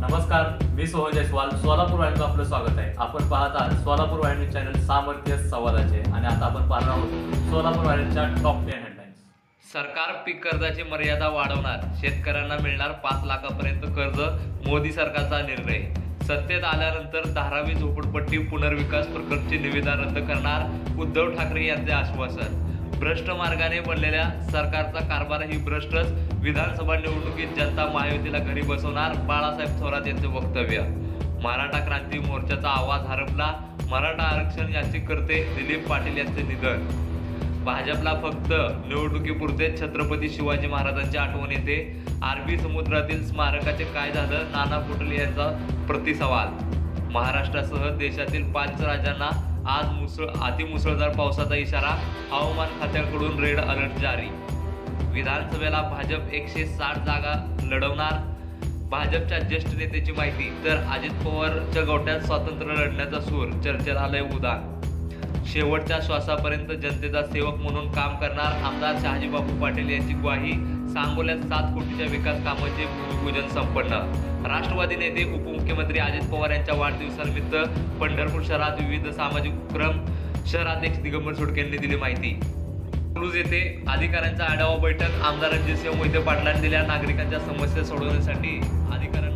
नमस्कार मी सोहन जयस्वाल सोलापूर वाहिनीचं आपलं स्वागत आहे. आपण पाहत आहात सोलापूर वाहिनी चॅनल सामर्थ्य संवादाचे आणि आता आपण पाहणार आहोत सोलापूर वाहिनीच्या टॉप टेन हेडलाईन्स सरकार पीक कर्जाची मर्यादा वाढवणार शेतकऱ्यांना मिळणार पाच लाखापर्यंत कर्ज मोदी सरकारचा निर्णय. सत्तेत आल्यानंतर धारावी झोपडपट्टी पुनर्विकास प्रकल्पचे निविदा रद्द करणार उद्धव ठाकरे यांचे आश्वासन. भ्रष्ट मार्गाने बनलेल्या सरकारचा कारभार ही भ्रष्टच. विधानसभा निवडणुकीत जनता महायुतीला घरी बसवणार बाळासाहेब थोरात यांचे वक्तव्य. मराठा क्रांती मोर्चाचा आवाज हरपला. मराठा आरक्षण याचिकर्ते दिलीप पाटील यांचे निधन. भाजपला फक्त निवडणुकीपुरते छत्रपती शिवाजी महाराजांची आठवण येते. आरबी समुद्रातील स्मारकाचे काय झालं? नाना पटोले यांचा प्रतिसवाल. महाराष्ट्रासह देशातील पाच राज्यांना आज मुसळ अतिमुसळधार पावसाचा इशारा हवामान खात्याकडून रेड अलर्ट जारी. विधानसभेला भाजप एकशे साठ जागा लढवणार. भाजपच्या ज्येष्ठ नेत्याची माहिती तर अजित पवारच्या गोट्यात स्वातंत्र्य लढण्याचा सूर चर्चेत आलंय उदान शेवटच्या श्वासापर्यंत जनतेचा सेवक म्हणून काम करणार आमदार शहाजीबाबू पाटील यांची ग्वाही. सांगोल्यात सात कोटीच्या विकास कामांचे भूमिपूजन संपन्न. राष्ट्रवादी नेते उपमुख्यमंत्री अजित पवार यांच्या वाढदिवसानिमित्त पंढरपूर शहरात विविध सामाजिक उपक्रम शहराध्यक्ष दिगंबर सोडके यांनी दिली माहिती. क्रुज येथे अधिकाऱ्यांचा आढावा बैठक आमदार रणजितसिंह मोहिते पाटलांनी दिल्या नागरिकांच्या समस्या सोडवण्यासाठी अधिकाऱ्यांना